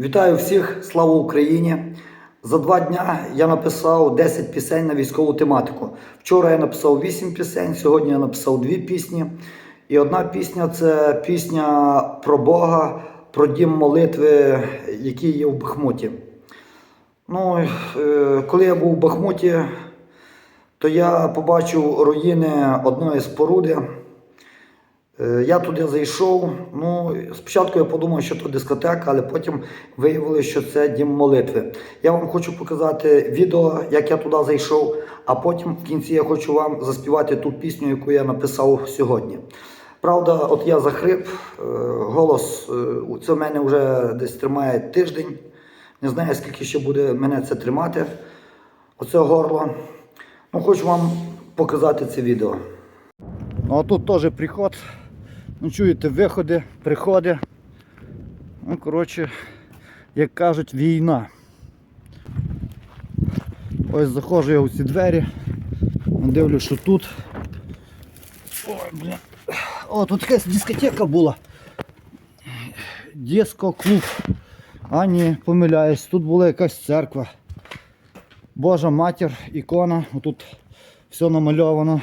Вітаю всіх, слава Україні! За два дня я написав 10 пісень на військову тематику. Вчора я написав 8 пісень, сьогодні я написав 2 пісні. І одна пісня це пісня про Бога, про дім молитви, який є в Бахмуті. Ну, е, коли я був у Бахмуті, то я побачив руїни одної споруди. Е, Я туди зайшов. Ну, спочатку я подумав, що то дискотека, але потім виявилося, що це дім молитви. Я вам хочу показати відео, як я туди зайшов, а потім в кінці я хочу вам заспівати ту пісню, яку я написав сьогодні. Правда, от я захрип, е, голос е, це в мене вже десь тримає тиждень. Не знаю, скільки ще буде мене це тримати, оце горло. Ну, хочу вам показати це відео. Ну а тут теж приход. Ну, чуєте, виходи, приходи. Ну, коротше, як кажуть, війна. Ось заходжу я у ці двері. Дивлюсь, що тут. Ой, блін. О, тут якась дискотека була. Диско-клуб. А ні, помиляюсь, тут була якась церква. Божа матір, ікона, тут все намальовано.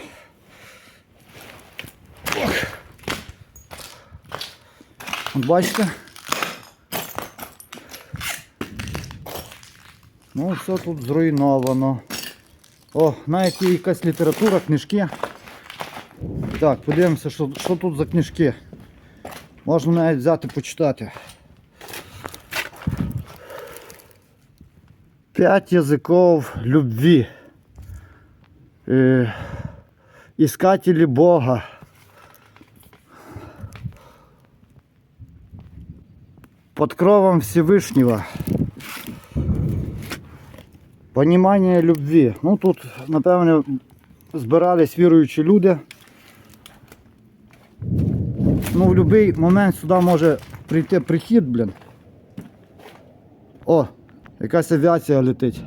От бачите? Ну, все тут зруйновано. О, навіть якась література, книжки. Так, подивимося, що, що тут за книжки. Можна навіть взяти почитати. П'ять язиков любви. Е, Искатели Бога. Под кровом Всевышнего. Понимание любви. Ну тут, напевно, збирались віруючі люди. Ну, в будь-який момент сюди може прийти прихід, блін. О, якась авіація летить.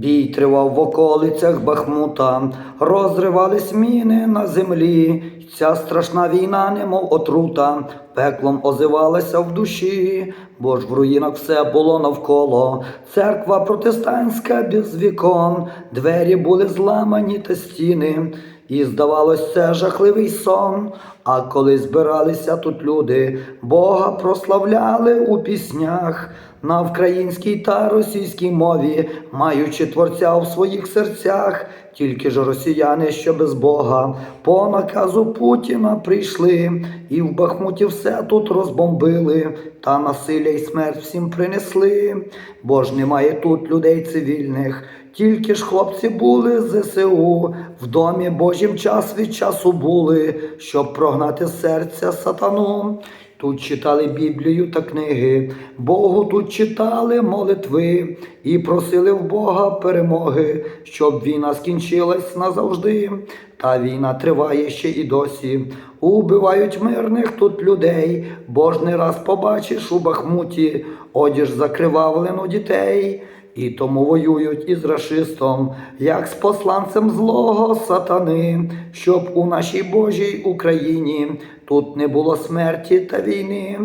Бій тривав в околицях Бахмута, розривались міни на землі. Ця страшна війна, немов отрута, пеклом озивалася в душі, бо ж в руїнах все було навколо. Церква протестантська без вікон, двері були зламані та стіни. І здавалось, це жахливий сон. А коли збиралися тут люди, Бога прославляли у піснях на українській та російській мові, маючи творця в своїх серцях, тільки ж росіяни, що без Бога, по наказу Путіна прийшли, і в Бахмуті все тут розбомбили, та насилля й смерть всім принесли, бо ж немає тут людей цивільних. Тільки ж хлопці були з ЗСУ, в домі Божім час від часу були, щоб прогнати серця сатану. Тут читали Біблію та книги, Богу тут читали молитви і просили в Бога перемоги, щоб війна скінчилась назавжди. Та війна триває ще і досі. Убивають мирних тут людей, бо ж не раз побачиш у Бахмуті одіж закривавлену дітей. І тому воюють із рашистом, як з посланцем злого сатани, щоб у нашій Божій Україні тут не було смерті та війни.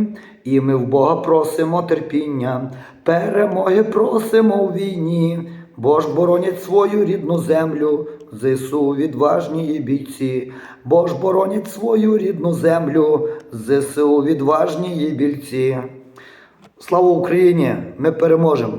І ми в Бога просимо терпіння, перемоги просимо в війні, бо ж боронять свою рідну землю, ЗСУ відважні бійці, бо ж боронять свою рідну землю, ЗСУ відважні бійці. Слава Україні! Ми переможемо!